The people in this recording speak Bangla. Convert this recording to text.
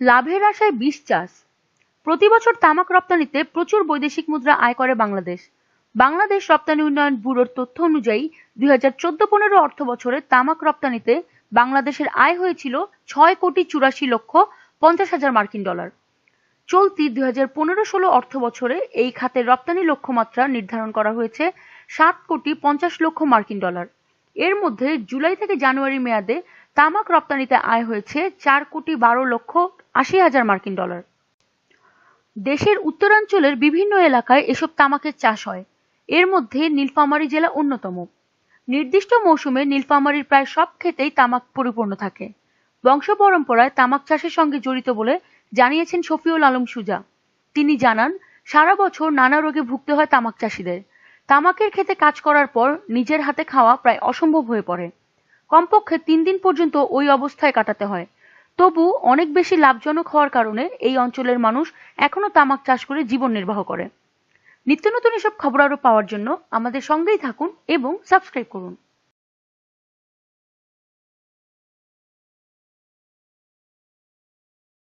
লাভের আশায় বিষ চাষ। প্রতি বছর তামাক রপ্তানিতে প্রচুর বৈদেশিক মুদ্রা আয় করে বাংলাদেশ। বাংলাদেশ রপ্তানি উন্নয়ন ব্যুরোর তথ্য অনুযায়ী দুই হাজার চোদ্দ পনেরো অর্থ বছরে তামাক রপ্তানিতে বাংলাদেশের আয় হয়েছিল ছয় কোটি চুরাশি লক্ষ পঞ্চাশ হাজার মার্কিন ডলার। চলতি দুই হাজার পনেরো ষোলো অর্থ বছরে এই খাতের রপ্তানি লক্ষ্যমাত্রা নির্ধারণ করা হয়েছে সাত কোটি পঞ্চাশ লক্ষ মার্কিন ডলার। এর মধ্যে জুলাই থেকে জানুয়ারি মেয়াদে তামাক রপ্তানিতে আয় হয়েছে চার কোটি বারো লক্ষ আশি হাজার মার্কিন ডলার। দেশের উত্তরাঞ্চলের বিভিন্ন এলাকায় এসব তামাকের চাষ হয়। এর মধ্যে নীলফামারী জেলা অন্যতম। নির্দিষ্ট মৌসুমে নীলফামারীর প্রায় সব ক্ষেতেই তামাক পরিপূর্ণ থাকে। বংশ পরম্পরায় তামাক চাষের সঙ্গে জড়িত বলে জানিয়েছেন শফিউল আলম সুজা। তিনি জানান, সারা বছর নানা রোগে ভুগতে হয় তামাক চাষিদের। তামাকের ক্ষেতে কাজ করার পর নিজের হাতে খাওয়া প্রায় অসম্ভব হয়ে পড়ে। কমপক্ষে তিন দিন পর্যন্ত ওই অবস্থায় কাটাতে হয়। তবু অনেক বেশি লাভজনক হওয়ার কারণে এই অঞ্চলের মানুষ এখনও তামাক চাষ করে জীবন নির্বাহ করে। নিত্য নতুন এসব খবর আরও পাওয়ার জন্য আমাদের সঙ্গেই থাকুন এবং সাবস্ক্রাইব করুন।